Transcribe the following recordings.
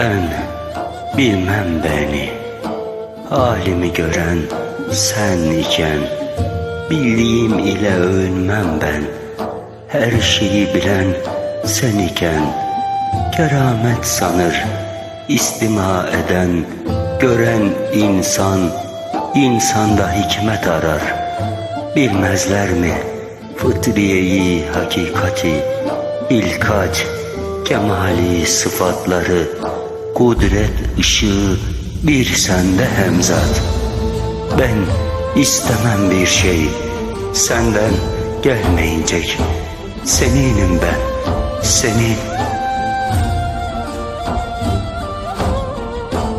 Ben bilmem beni. Halimi gören sen iken Bildiğim ile övünmem ben. Her şeyi bilen sen iken Keramet sanır istima eden Gören insan insanda hikmet arar. Bilmezler mi fıtriyeyi hakikati? İlkaç kemali sıfatları Kudret ışığı bir sende hemzat Ben istemem bir şey Senden gelmeyecek. Seninim ben Senin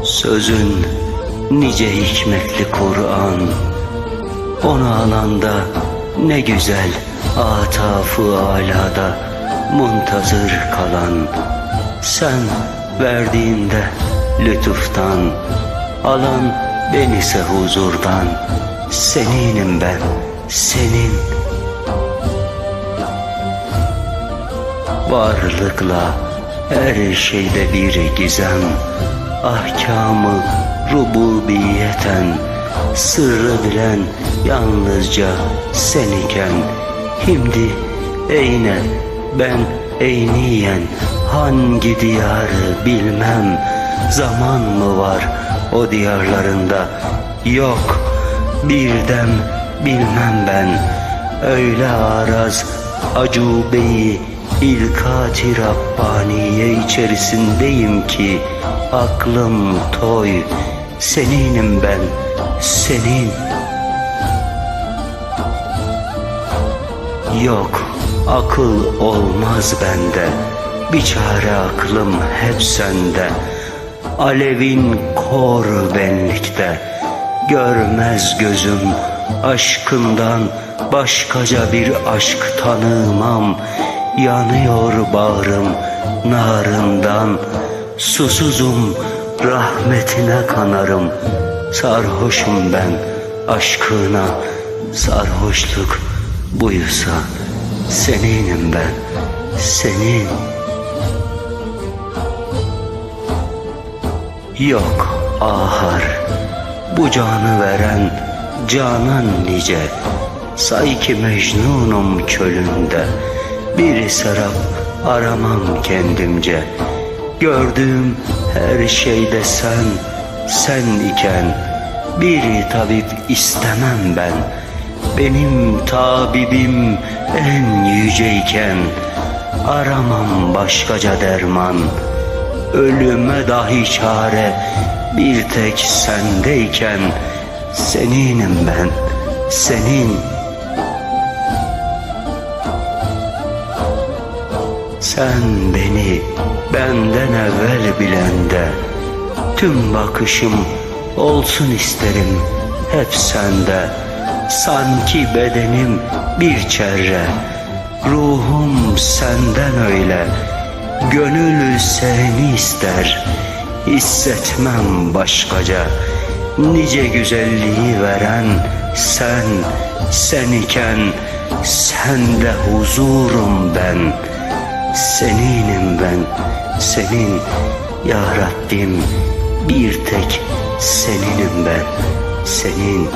Sözün nice hikmetli Kur'an. Onu alanda ne güzel atafı alada muntazır kalan. Sen verdiğinde lütuftan Alan ben ise huzurdan Seninim ben, senin. Varlıkla her şeyde bir gizem Ahkamı rububiyeten Sırrı bilen yalnızca sen iken Şimdi eyne ben eyniyen Hangi diyarı bilmem. Zaman mı var o diyarlarında? Yok bir dem bilmem ben. Öyle araz acubeyi İlkati Rabbaniye içerisindeyim ki Aklım toy. Seninim ben Senin. Yok akıl olmaz bende Bir çare aklım hep sende. Alevin kor benlikte. Görmez gözüm aşkından. Başkaca bir aşk tanımam. Yanıyor bağrım narından. Susuzum rahmetine kanarım. Sarhoşum ben aşkına. Sarhoşluk buysa Seninim ben senin Yok ahar. Bu canı veren canan nice. Say ki mecnunum çölünde. Bir serap aramam kendimce. Gördüğüm her şeyde sen, sen iken Bir tabip istemem ben. Benim tabibim en yüceyken Aramam başkaca derman Ölüme dahi çare. Bir tek sendeyken Seninim ben, senin. Sen beni benden evvel bilende Tüm bakışım olsun isterim. Hep sende Sanki bedenim bir çerre. Ruhum senden öyle Gönül seni ister Hissetmem başkaca. Nice güzelliği veren sen Sen iken sende huzurum ben. Seninim ben senin ya Bir tek seninim ben Senin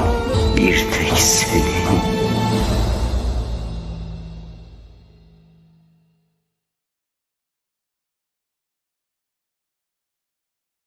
bir tek senin